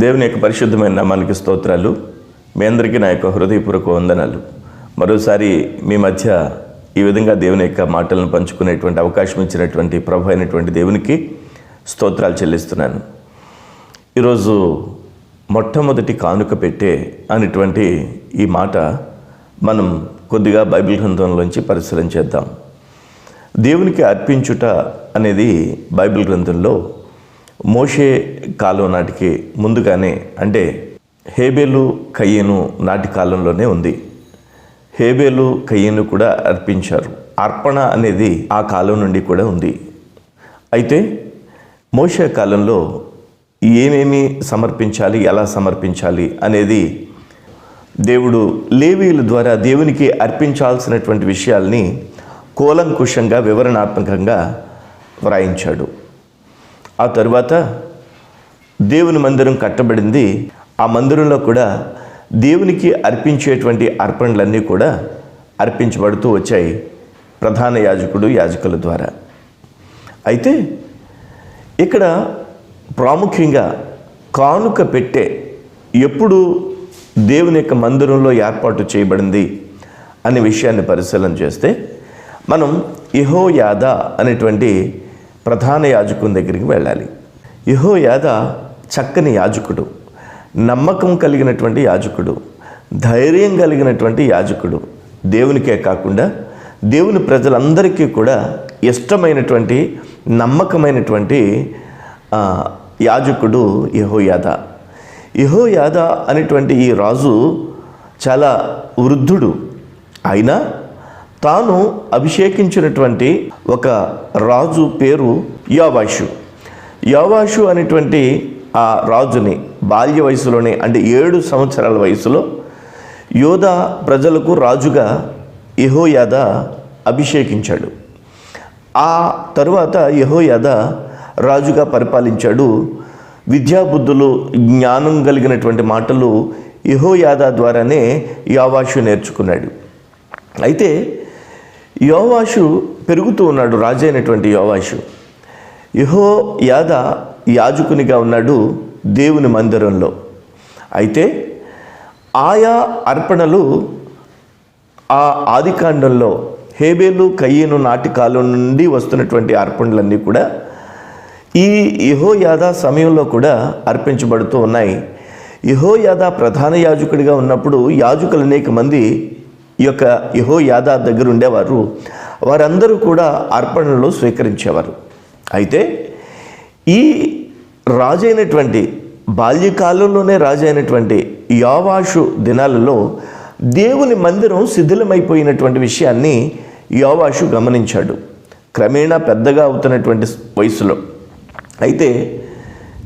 దేవుని యొక్క పరిశుద్ధమైన నామానికి స్తోత్రాలు. మీ అందరికీ నా యొక్క హృదయపూర్వక వందనాలు. మరోసారి మీ మధ్య ఈ విధంగా దేవుని యొక్క మాటలను పంచుకునేటువంటి అవకాశం ఇచ్చినటువంటి ప్రభు అయినటువంటి దేవునికి స్తోత్రాలు చెల్లిస్తున్నాను. ఈరోజు మొట్టమొదటి కానుక పెట్టే అనేటువంటి ఈ మాట మనం కొద్దిగా బైబిల్ గ్రంథంలోంచి పరిశీలన చేద్దాం. దేవునికి అర్పించుట అనేది బైబిల్ గ్రంథంలో మోషే కాలం నాటికి ముందుగానే అంటే హేబేలు కయ్యను నాటి కాలంలోనే ఉంది. హేబేలు కయ్యను కూడా అర్పించారు. అర్పణ అనేది ఆ కాలం నుండి కూడా ఉంది. అయితే మోషే కాలంలో ఏమేమి సమర్పించాలి ఎలా సమర్పించాలి అనేది దేవుడు లేవీల ద్వారా దేవునికి అర్పించాల్సినటువంటి విషయాల్ని కూలంకుషంగా వివరణాత్మకంగా వ్రాయించాడు. ఆ తరువాత దేవుని మందిరం కట్టబడింది. ఆ మందిరంలో కూడా దేవునికి అర్పించేటువంటి అర్పణలన్నీ కూడా అర్పించబడుతూ వచ్చాయి ప్రధాన యాజకుడు యాజకుల ద్వారా. అయితే ఇక్కడ ప్రాముఖ్యంగా కానుక పెట్టే ఎప్పుడు దేవుని యొక్క మందిరంలో ఏర్పాటు చేయబడింది అనే విషయాన్ని పరిశీలన చేస్తే మనం ఇహో యాద అనేటువంటి ప్రధాన యాజకుని దగ్గరికి వెళ్ళాలి. యహోయాద చక్కని యాజకుడు నమ్మకం కలిగినటువంటి యాజకుడు ధైర్యం కలిగినటువంటి యాజకుడు. దేవునికే కాకుండా దేవుని ప్రజలందరికీ కూడా ఇష్టమైనటువంటి నమ్మకమైనటువంటి యాజకుడు యహోయాద. యహోయాద అనేటువంటి ఈ రాజు చాలా వృద్ధుడు. అయినా తాను అభిషేకించినటువంటి ఒక రాజు పేరు యావాషు. యావాషు అనేటువంటి ఆ రాజుని బాల్య వయసులోనే అంటే ఏడు సంవత్సరాల వయసులో యోధా ప్రజలకు రాజుగా యహోయాద అభిషేకించాడు. ఆ తరువాత యహోయాద రాజుగా పరిపాలించాడు. విద్యాబుద్ధులు జ్ఞానం కలిగినటువంటి మాటలు యహోయాద ద్వారానే యావాషు నేర్చుకున్నాడు. అయితే యోవాషు పెరుగుతూ ఉన్నాడు రాజు అయినటువంటి యోవాషు. యహో యాద యాజకునిగా ఉన్నాడు దేవుని మందిరంలో. అయితే ఆయా అర్పణలు ఆ ఆదికాండంలో హేబేలు కయ్యను నాటి కాలం నుండి వస్తున్నటువంటి అర్పణలన్నీ కూడా ఈ యహోయాద సమయంలో కూడా అర్పించబడుతూ ఉన్నాయి. యహోయాద ప్రధాన యాజకుడిగా ఉన్నప్పుడు యాజకులు అనేక మంది ఈ యొక్క యహోయాద దగ్గర ఉండేవారు. వారందరూ కూడా అర్పణలు స్వీకరించేవారు. అయితే ఈ రాజైనటువంటి బాల్యకాలంలోనే రాజైనటువంటి యోవాషు దినాలలో దేవుని మందిరం శిథిలమైపోయినటువంటి విషయాన్ని యోవాషు గమనించాడు. క్రమేణా పెద్దగా అవుతున్నటువంటి వయసులో. అయితే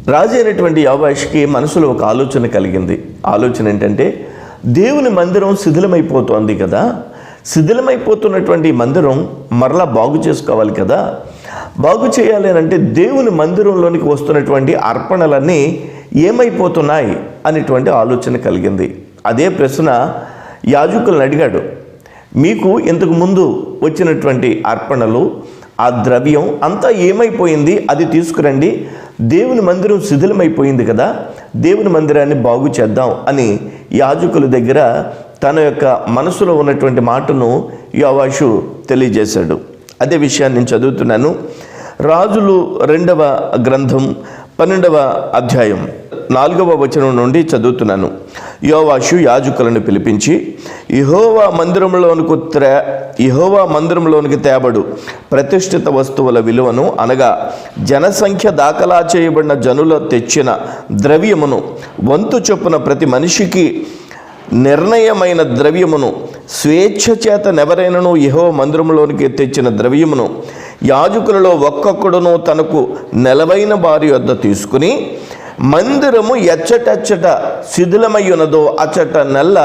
రాజు అయినటువంటి యోవాషుకి మనసులో ఒక ఆలోచన కలిగింది. ఆలోచన ఏంటంటే దేవుని మందిరం శిథిలమైపోతోంది కదా? శిథిలమైపోతున్నటువంటి మందిరం మరలా బాగు చేసుకోవాలి కదా? బాగు చేయాలి అని అంటే దేవుని మందిరంలోనికి వస్తున్నటువంటి అర్పణలన్నీ ఏమైపోతున్నాయి అనేటువంటి ఆలోచన కలిగింది. అదే ప్రశ్న యాజకులను అడిగాడు. మీకు ఇంతకు ముందు వచ్చినటువంటి అర్పణలు ఆ ద్రవ్యం అంతా ఏమైపోయింది? అది తీసుకురండి. దేవుని మందిరం శిథిలమైపోయింది కదా? దేవుని మందిరాన్ని బాగు చేద్దాం అని యాజకుల దగ్గర తన యొక్క మనసులో ఉన్నటువంటి మాటను యోవాషు తెలియజేశాడు. అదే విషయాన్ని నేను చదువుతున్నాను. రాజులు రెండవ గ్రంథం పన్నెండవ అధ్యాయం నాలుగవ వచనం నుండి చదువుతున్నాను. యోవాషు యాజకులను పిలిపించి ఇహోవా మందిరంలోనికి త్రే ఇహోవా మందిరంలోనికి తేబడు. ప్రతిష్ఠిత వస్తువుల విలువను అనగా జనసంఖ్య దాఖలా చేయబడిన జనుల తెచ్చిన ద్రవ్యమును వంతు చొప్పున ప్రతి మనిషికి నిర్ణయమైన ద్రవ్యమును స్వేచ్ఛ చేత నెవరైనను యహో మందిరంలోనికి తెచ్చిన ద్రవ్యమును యాజకులలో ఒక్కొక్కడును తనకు నెలవైన వారి వద్ద తీసుకుని మందిరము ఎచ్చటెచ్చట శిథిలమయ్యున్నదో అచ్చట నెల్ల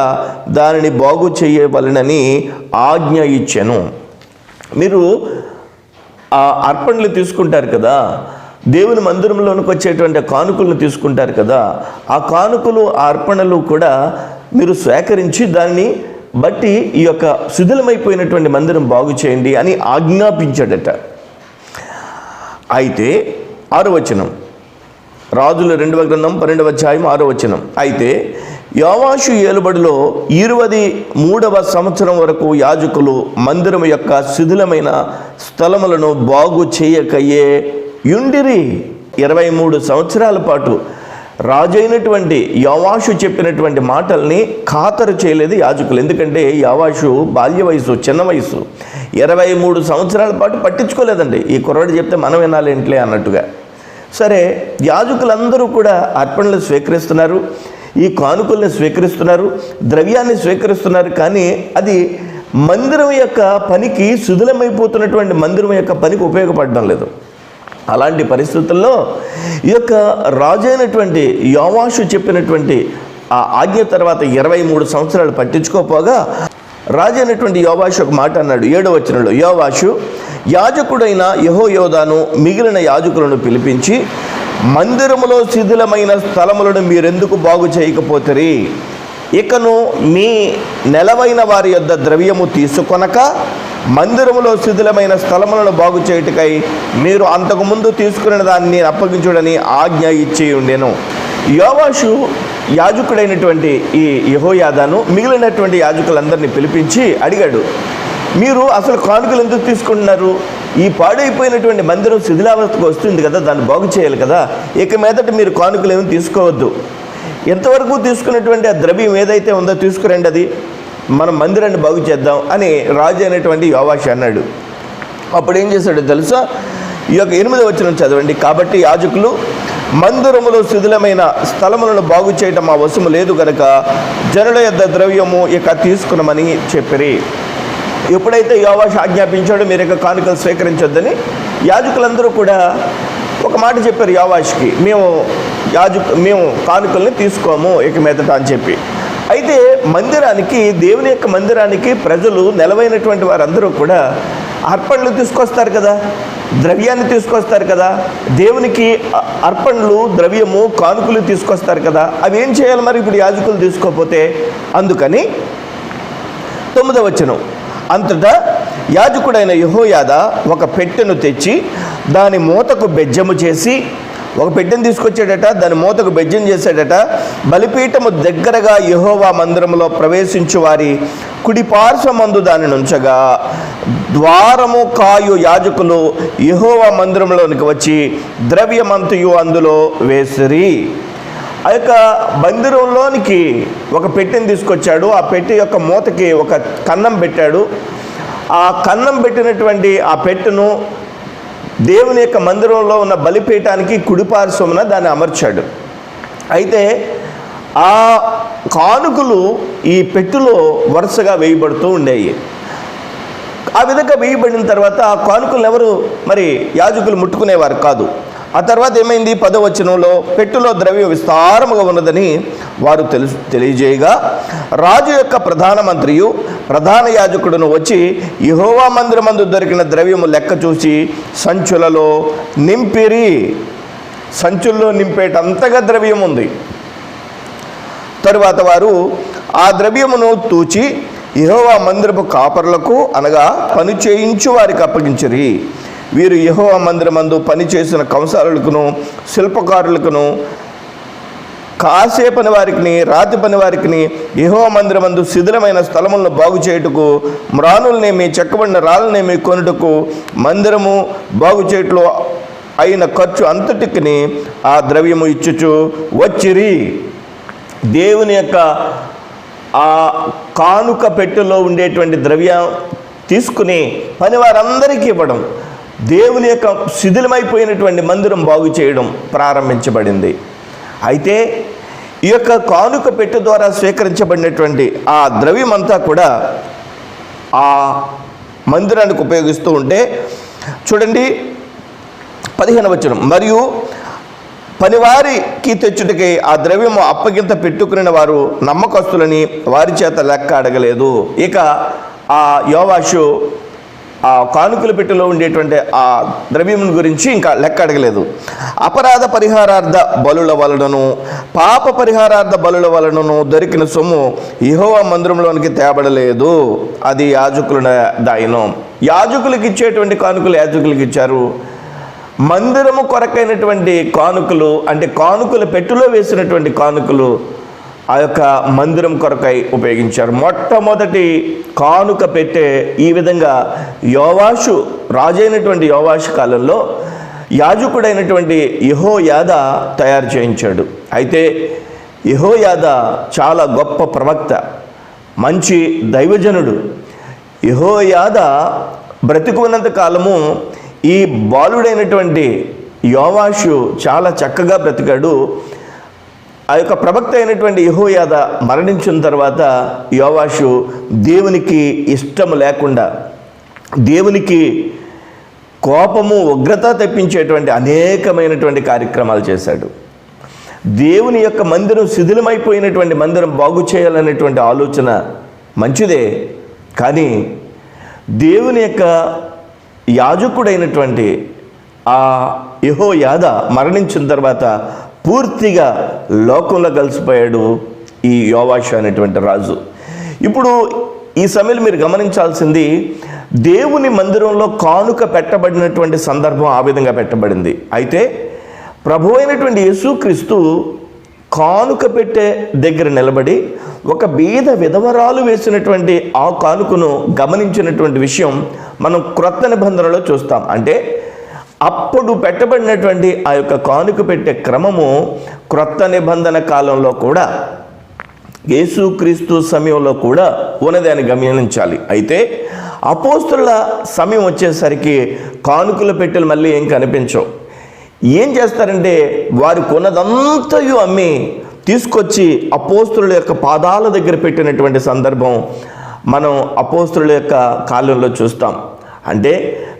దానిని బాగు చేయవలనని ఆజ్ఞ ఇచ్చాను. మీరు ఆ అర్పణలు తీసుకుంటారు కదా దేవుని మందిరంలోనికి వచ్చేటువంటి కానుకలను తీసుకుంటారు కదా ఆ కానుకలు ఆ అర్పణలు కూడా మీరు స్వీకరించి దాన్ని బట్టి ఈ యొక్క శిథిలమైపోయినటువంటి మందిరం బాగు చేయండి అని ఆజ్ఞాపించాడట. అయితే ఆరు వచనం. రాజుల రెండవ గ్రంథం పన్నెండవ అధ్యాయం ఆరో వచనం. అయితే యోవాషు ఏలుబడిలో ఇరవై మూడవ సంవత్సరం వరకు యాజకులు మందిరం యొక్క శిథిలమైన స్థలములను బాగు చేయకయ్యే యుండిరి. ఇరవై మూడు సంవత్సరాల పాటు రాజైనటువంటి యవాషు చెప్పినటువంటి మాటల్ని ఖాతరు చేయలేదు యాజకులు. ఎందుకంటే యవాషు బాల్య వయసు చిన్న వయసు ఇరవై మూడు సంవత్సరాల పాటు పట్టించుకోలేదండి. ఈ కుర్రాడు చెప్తే మనం వినాలేంట్లే అన్నట్టుగా. సరే యాజకులందరూ కూడా అర్పణలు స్వీకరిస్తున్నారు. ఈ కానుకల్ని స్వీకరిస్తున్నారు. ద్రవ్యాన్ని స్వీకరిస్తున్నారు. కానీ అది మందిరం యొక్క పనికి సుధులమైపోతున్నటువంటి మందిరం యొక్క పనికి ఉపయోగపడడం లేదు. అలాంటి పరిస్థితుల్లో ఈ యొక్క రాజైనటువంటి యోవాషు చెప్పినటువంటి ఆ ఆజ్ఞ తర్వాత ఇరవై మూడు సంవత్సరాలు పట్టించుకోపోగా రాజైనటువంటి యోవాషు ఒక మాట అన్నాడు. ఏడో వచనంలో యోవాషు యాజకుడైన యహోయోధాను మిగిలిన యాజకులను పిలిపించి మందిరములో శిథిలమైన స్థలములను మీరెందుకు బాగు చేయకపోతరి? ఇకను మీ నెలవైన వారి యొద్ద ద్రవ్యము తీసుకొనక మందిరములో శిథిలమైన స్థలములను బాగు చేయుటకై మీరు అంతకుముందు తీసుకున్న దాన్ని నేను అప్పగించుడని ఆజ్ఞ ఇచ్చి ఉండేను. యోవాషు యాజకుడైనటువంటి ఈ యహోయాదాను మిగిలినటువంటి యాజకులందరినీ పిలిపించి అడిగాడు మీరు అసలు కానుకలు ఎందుకు తీసుకుంటున్నారు? ఈ పాడైపోయినటువంటి మందిరం శిథిలావస్థకు వస్తుంది కదా దాన్ని బాగు చేయాలి కదా ఇక మీదట మీరు కానుకలు ఏమి తీసుకోవద్దు. ఎంతవరకు తీసుకున్నటువంటి ఆ ద్రవ్యం ఏదైతే ఉందో తీసుకురండి అది. మనం మందిరాన్ని బాగు చేద్దాం అని రాజు అనేటువంటి యోవాషి అన్నాడు. అప్పుడు ఏం చేశాడో తెలుసా? ఈ యొక్క ఎనిమిది వచ్చిన చదవండి. కాబట్టి యాజకులు మందిరములో శిథిలమైన స్థలములను బాగు చేయటం మా వశము లేదు కనుక జనుల యొక్క ద్రవ్యము ఇక తీసుకున్నామని చెప్పిరి. ఎప్పుడైతే యోవాష ఆజ్ఞాపించాడో మీరు ఇక కానుకలు స్వీకరించొద్దని యాజకులందరూ కూడా ఒక మాట చెప్పారు యోవాష్కి. మేము యాజకు మేము కానుకల్ని తీసుకోము ఇక మీదట అని చెప్పి. అయితే మందిరానికి దేవుని యొక్క మందిరానికి ప్రజలు నెలవైనటువంటి వారందరూ కూడా అర్పణలు తీసుకొస్తారు కదా. ద్రవ్యాన్ని తీసుకొస్తారు కదా. దేవునికి అర్పణలు ద్రవ్యము కానుకలు తీసుకొస్తారు కదా. అవి ఏం చేయాలి మరి? ఇప్పుడు యాజకులు తీసుకోపోతే అందుకని తొమ్మిదవ వచనం. అంతటా యాజకుడైన యహోయాద ఒక పెట్టెను తెచ్చి దాని మూతకు బెజ్జము చేసి ఒక పెట్టెను తీసుకొచ్చాడట దాని మూతకు బెజ్జం చేశాడట. బలిపీఠము దగ్గరగా యహోవా మందిరంలో ప్రవేశించు వారి కుడి పార్శ్వమందు దానిని ఉంచగా ద్వారము కాయు యాజకులు యహోవా మందిరంలోనికి వచ్చి ద్రవ్యమంతయు అందులో వేసిరి. ఆ యొక్క మందిరంలోనికి ఒక పెట్టెని తీసుకొచ్చాడు. ఆ పెట్టె యొక్క మూతకి ఒక కన్నం పెట్టాడు. ఆ కన్నం పెట్టినటువంటి ఆ పెట్టెను దేవుని యొక్క మందిరంలో ఉన్న బలిపీఠానికి కుడిపార్శ్వమున దాన్ని అమర్చాడు. అయితే ఆ కానుకలు ఈ పెట్టులో వరుసగా వేయబడుతూ ఉండేవి ఆ విధంగా వేయబడిన తర్వాత ఆ కానుకలు ఎవరు మరి యాజకులు ముట్టుకునేవారు కాదు. ఆ తర్వాత ఏమైంది? పదవచనంలో పెట్టులో ద్రవ్యం విస్తారముగా ఉన్నదని వారు తెలుసు తెలియజేయగా రాజు యొక్క ప్రధానమంత్రియు ప్రధాన యాజకుడును వచ్చి యహోవా మందిరమందు దొరికిన ద్రవ్యము లెక్క చూసి సంచులలో నింపిరి. సంచుల్లో నింపేటంతగా ద్రవ్యం ఉంది. తరువాత వారు ఆ ద్రవ్యమును తూచి ఇహోవా మందిరపు కాపరులకు అనగా పని చేయించు వారికి అప్పగించరి. వీరు యహోవ మందిరమందు పనిచేసిన కంసాలులకును శిల్పకారులకును కాసే పని వారికి రాతి పని వారికి యహో మందిరమందు శిథిలమైన స్థలములను బాగు చేయుటకు మ్రానులనేమి చెక్కబడిన రాళ్ళనేమి కొనుటకు మందిరము బాగు చేయట్లో అయిన ఖర్చు అంతటికి ఆ ద్రవ్యము ఇచ్చుచు వచ్చిరి. దేవుని యొక్క ఆ కానుక పెట్టెలో ఉండేటువంటి ద్రవ్యం తీసుకుని పని వారందరికీ ఇవ్వడం. దేవుని యొక్క శిథిలమైపోయినటువంటి మందిరం బాగు చేయడం ప్రారంభించబడింది. అయితే ఈ యొక్క కానుక పెట్టె ద్వారా స్వీకరించబడినటువంటి ఆ ద్రవ్యం అంతా కూడా ఆ మందిరానికి ఉపయోగిస్తూ ఉంటే చూడండి పదిహేను వచనం. మరియు పనివారికి తెచ్చుటకి ఆ ద్రవ్యము అప్పగింత పెట్టుకుని వారు నమ్మకస్తులని వారి చేత లెక్క అడగలేదు. ఇక ఆ యోవాషు ఆ కానుకల పెట్టెలో ఉండేటువంటి ఆ ద్రవ్యం గురించి ఇంకా లెక్క అడగలేదు. అపరాధ పరిహారార్థ బలుల వలనను పాప పరిహారార్థ బలుల వలనను దొరికిన సొమ్ము ఇహోవా మందిరంలోనికి తేబడలేదు. అది యాజకుల దాయనం. యాజకులకు ఇచ్చేటువంటి కానుకలు యాజకులకు ఇచ్చారు. మందిరము కొరకైనటువంటి కానుకలు అంటే కానుకల పెట్టులో వేసినటువంటి కానుకలు ఆ యొక్క మందిరం కొరకై ఉపయోగించారు. మొట్టమొదటి కానుక పెట్టే ఈ విధంగా యోవాషు రాజైనటువంటి యోవాషు కాలంలో యాజకుడైనటువంటి యహోయాద తయారు చేయించాడు. అయితే యహోయాద చాలా గొప్ప ప్రవక్త మంచి దైవజనుడు. యహోయాద బ్రతికున్నంత కాలము ఈ బాలుడైనటువంటి యోవాషు చాలా చక్కగా బ్రతికాడు. ఆ యొక్క ప్రవక్త అయినటువంటి యహోయాద మరణించిన తర్వాత యోవాషు దేవునికి ఇష్టం లేకుండా దేవునికి కోపము ఉగ్రత తెప్పించేటువంటి అనేకమైనటువంటి కార్యక్రమాలు చేశాడు. దేవుని యొక్క మందిరం శిథిలమైపోయినటువంటి మందిరం బాగు చేయాలనేటువంటి ఆలోచన మంచిదే కానీ దేవుని యొక్క యాజకుడైనటువంటి ఆ యహో యాద మరణించిన తర్వాత పూర్తిగా లోకంలో కలిసిపోయాడు ఈ యోవాషు అనేటువంటి రాజు. ఇప్పుడు ఈ సమయంలో మీరు గమనించాల్సింది దేవుని మందిరంలో కానుక పెట్టబడినటువంటి సందర్భం ఆ విధంగా పెట్టబడింది. అయితే ప్రభు అయినటువంటి యేసుక్రీస్తు కానుక పెట్టే దగ్గర నిలబడి ఒక బీద విధవరాలు వేసినటువంటి ఆ కానుకను గమనించినటువంటి విషయం మనం క్రొత్త నిబంధనలో చూస్తాం. అంటే అప్పుడు పెట్టబడినటువంటి ఆ యొక్క కానుక పెట్టే క్రమము క్రొత్త నిబంధన కాలంలో కూడా యేసుక్రీస్తు సమయంలో కూడా ఉన్నది అని గమనించాలి. అయితే అపోస్తుల సమయం వచ్చేసరికి కానుకల పెట్టెలు మళ్ళీ ఏం కనిపించవు. ఏం చేస్తారంటే వారు కొన్నదంతయు అమ్మి తీసుకొచ్చి అపోస్తుల యొక్క పాదాల దగ్గర పెట్టినటువంటి సందర్భం మనం అపోస్తుల యొక్క కాలంలో చూస్తాం. అంటే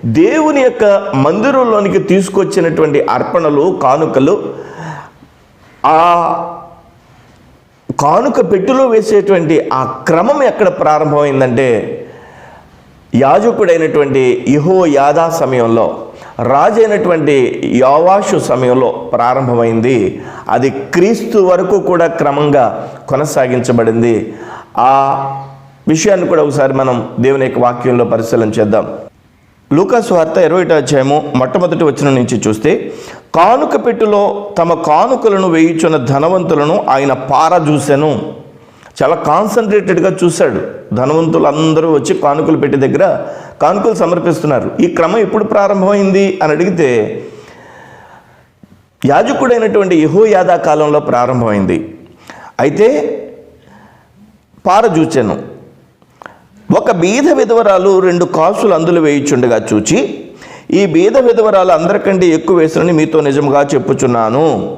దేవుని యొక్క మందిరంలోనికి తీసుకొచ్చినటువంటి అర్పణలు కానుకలు ఆ కానుక పెట్టులో వేసేటువంటి ఆ క్రమం ఎక్కడ ప్రారంభమైందంటే యాజకుడైనటువంటి యహో యాదా సమయంలో రాజైనటువంటి యోవాషు సమయంలో ప్రారంభమైంది. అది క్రీస్తు వరకు కూడా క్రమంగా కొనసాగించబడింది. ఆ విషయాన్ని కూడా ఒకసారి మనం దేవుని యొక్క వాక్యంలో పరిశీలన చేద్దాం. లూకాసు వార్త ఇరవై అధ్యాయము మొట్టమొదటి వచ్చిన నుంచి చూస్తే కానుక పెట్టులో తమ కానుకలను వేయించున్న ధనవంతులను ఆయన పార చూశాను చాలా కాన్సన్ట్రేటెడ్గా చూశాడు. ధనవంతులు అందరూ వచ్చి కానుకలు పెట్టి దగ్గర కానుకలు సమర్పిస్తున్నారు. ఈ క్రమం ఎప్పుడు ప్రారంభమైంది అని అడిగితే యాజకుడైనటువంటి యహో యాదా కాలంలో ప్రారంభమైంది. అయితే పార చూచాను ఒక బీద విధవరాలు రెండు కాసులు అందులో వేయిచుండగా చూచి ఈ బీద విధవరాలు అందరికంటే ఎక్కువ వేసినని మీతో నిజంగా చెప్పుచున్నాను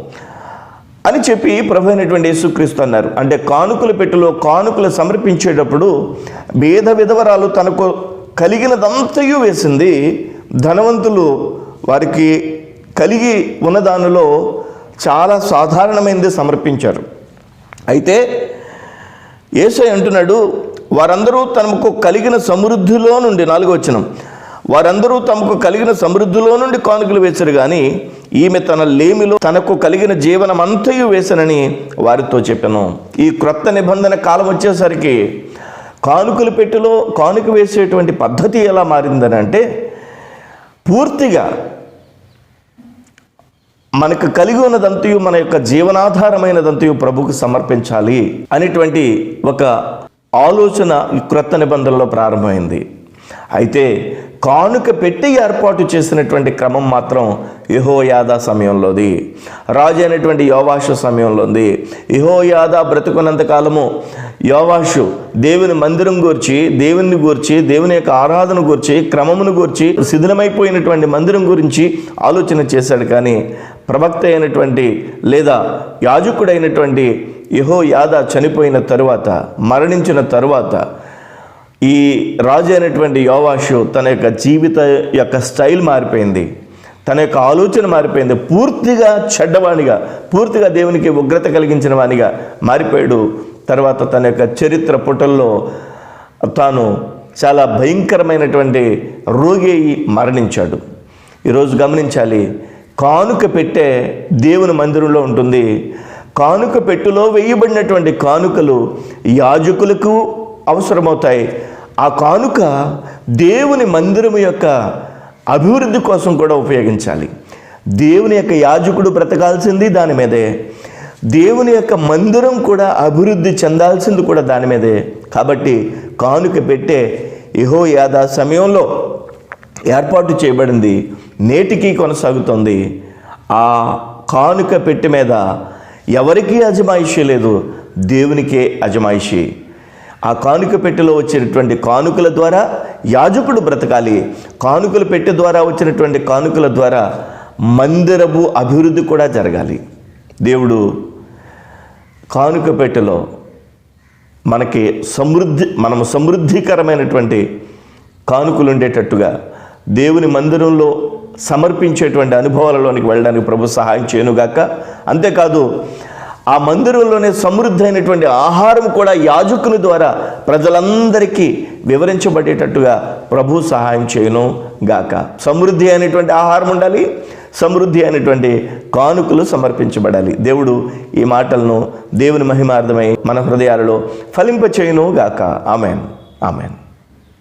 అని చెప్పి ప్రభు అయినటువంటి యేసుక్రీస్తు అన్నారు. అంటే కానుకల పెట్టులో కానుకలు సమర్పించేటప్పుడు బీద విధవరాలు తనకు కలిగినదంతయు వేసింది ధనవంతులు. వారికి కలిగి ఉన్న దానిలో చాలా సాధారణమైనది సమర్పించారు. అయితే ఏసై అంటున్నాడు వారందరూ తమకు కలిగిన సమృద్ధిలో నుండి నాలుగో వచనం వారందరూ తమకు కలిగిన సమృద్ధిలో నుండి కానుకలు వేశారు కానీ ఈమె తన లేమిలో తనకు కలిగిన జీవనం అంతయు వేసనని వారితో చెప్పాను. ఈ క్రొత్త నిబంధన కాలం వచ్చేసరికి కానుకలు పెట్టెలో కానుక వేసేటువంటి పద్ధతి ఎలా మారిందని అంటే పూర్తిగా మనకు కలిగి ఉన్నదంతయు మన యొక్క జీవనాధారమైనదంతయు ప్రభుకు సమర్పించాలి అనేటువంటి ఒక ఆలోచన క్రొత్త నిబంధనలో ప్రారంభమైంది. అయితే కానుక పెట్టి ఏర్పాటు చేసినటువంటి క్రమం మాత్రం యహోయాదా సమయంలోది. రాజు అయినటువంటి యోవాషు సమయంలోది. యహోయాదా బ్రతుకున్నంత కాలము యోవాషు దేవుని మందిరం గూర్చి దేవుని గూర్చి దేవుని యొక్క ఆరాధన గూర్చి క్రమమును గూర్చి శిథిలమైపోయినటువంటి మందిరం గురించి ఆలోచన చేశాడు. కానీ ప్రవక్త అయినటువంటి లేదా యాజకుడైనటువంటి యహో యాద చనిపోయిన తరువాత మరణించిన తరువాత ఈ రాజు అయినటువంటి యోవాషు తన యొక్క జీవిత యొక్క స్టైల్ మారిపోయింది. తన యొక్క ఆలోచన మారిపోయింది. పూర్తిగా చెడ్డవాణిగా పూర్తిగా దేవునికి ఉగ్రత కలిగించిన వానిగా మారిపోయాడు. తర్వాత తన యొక్క చరిత్ర పుటల్లో తాను చాలా భయంకరమైనటువంటి రోగి అయి మరణించాడు. ఈరోజు గమనించాలి కానుక పెట్టే దేవుని మందిరంలో ఉంటుంది. కానుక పెట్టులో వేయబడినటువంటి కానుకలు యాజకులకు అవసరమవుతాయి. ఆ కానుక దేవుని మందిరము యొక్క అభివృద్ధి కోసం కూడా ఉపయోగించాలి. దేవుని యొక్క యాజకుడు బ్రతకాల్సింది దాని మీదే. దేవుని యొక్క మందిరం కూడా అభివృద్ధి చెందాల్సింది కూడా దాని మీదే. కాబట్టి కానుక పెట్టే యహో యాదా సమయంలో ఏర్పాటు చేయబడింది నేటికి కొనసాగుతుంది. ఆ కానుక పెట్టి మీద ఎవరికీ అజమాయిషీ లేదు దేవునికే అజమాయిషీ. ఆ కానుక పెట్టెలో వచ్చినటువంటి కానుకల ద్వారా యాజకుడు బ్రతకాలి. కానుకల పెట్టె ద్వారా వచ్చినటువంటి కానుకల ద్వారా మందిరపు అభివృద్ధి కూడా జరగాలి. దేవుడు కానుక పెట్టెలో మనకి సమృద్ధి మనము సమృద్ధికరమైనటువంటి కానుకలు ఉండేటట్టుగా దేవుని మందిరంలో సమర్పించేటువంటి అనుభవాలలోనికి వెళ్ళడానికి ప్రభు సహాయం చేయనుగాక. అంతేకాదు ఆ మందిరంలోనే సమృద్ధి అయినటువంటి ఆహారం కూడా యాజకుని ద్వారా ప్రజలందరికీ వివరించబడేటట్టుగా ప్రభు సహాయం చేయను గాక సమృద్ధి అయినటువంటి ఆహారం ఉండాలి సమృద్ధి అయినటువంటి కానుకలు సమర్పించబడాలి. దేవుడు ఈ మాటలను దేవుని మహిమార్థమై మన హృదయాలలో ఫలింపచేయును గాక ఆమెన్. ఆమెన్.